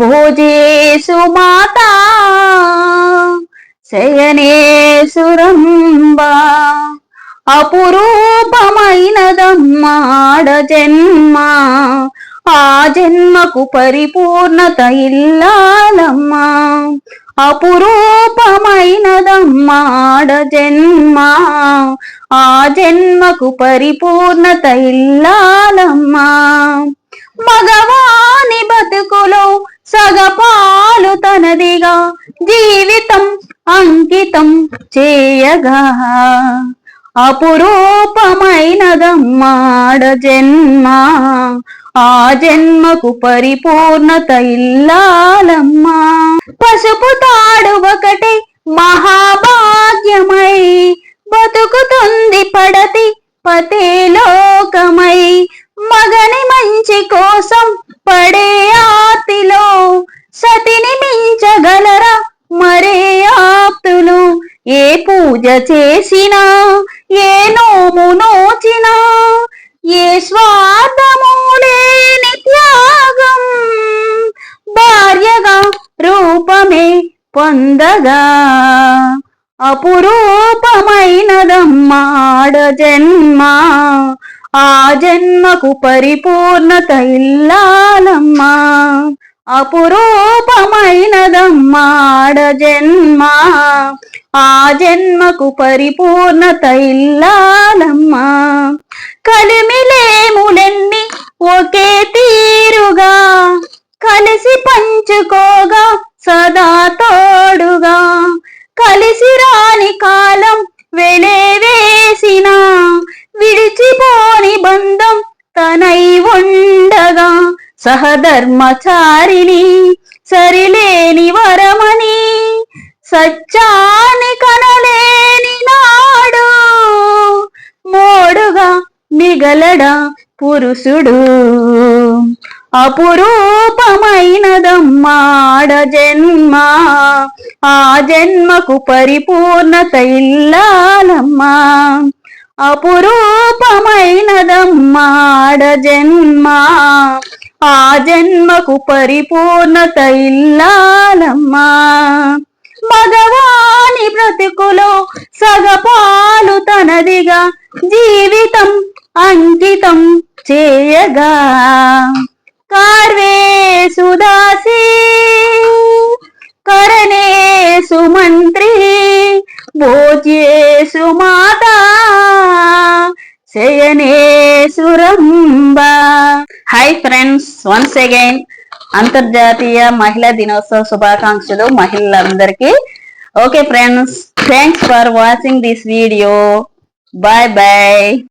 భోజేసు మాత శయనేసురంబ అపురూపమైనదమ్మాడ జన్మ ఆ జన్మకు పరిపూర్ణత ఇల్లాలమ్మా అపురూపమైనదమ్మాడ జన్మ ఆ జన్మకు పరిపూర్ణత ఇల్లాలమ్మా మగవాని బతుకులో సగపాలు తనదిగా జీవితం అంకితం చేయగా అపురూపమైనదమ్మాడ జన్మ ఆ జన్మకు పరిపూర్ణత ఇల్లాలమ్మా. పసుపు తాడు ఒకటి మహాభాగ్యమై బతుకుతుంది పడతి పతే లోకమై. మగని మంచి కోసం పడే ఆతిలో సతిని మించగలరా మరే ఆప్తులు ఏ పూజ చేసినా ఏ నోము నోచినా ఏ స్వార్థము లేని త్యాగం భార్యగా రూపమే పొందగా. అపురూపమైనదమ్మాడ జన్మ ఆ జన్మకు పరిపూర్ణత ఇల్లాలమ్మా. అపురూపమైనదమ్మాడ జన్మ. ఆ జన్మకు పరిపూర్ణత ఇల్లాలమ్మా. కలిమిలేములెన్ని ఒకే తీరుగా. కలిసి పంచుకోగా సదా తోడుగా. కలిసి రాని కాలం వెలేవేసిన. విడిచిపోని బంధం తనై ఉండగా సహధర్మచారిని సరిలేని వరమని సత్యాన్ని కనలేని నాడు మోడుగా మిగలడ పురుషుడు అపురూపమైనదమ్మాడ జన్మ ఆ జన్మకు పరిపూర్ణత ఇల్లాలమ్మా అపురూపమైనదమ్మాడ జన్మ ఆ జన్మకు పరిపూర్ణత ఇల్లాలమ్మా మగవాని బ్రతుకులో సగపాలు తనదిగా జీవితం అంకితం చేయగా. కార్వే సుదాసి కరణే సుమంత్రి భోజ్యే సుమాతా హాయ్ ఫ్రెండ్స్ వన్స్ అగైన్ అంతర్జాతీయ మహిళా దినోత్సవ శుభాకాంక్షలు మహిళలందరికీ. Okay friends thanks for watching this video bye bye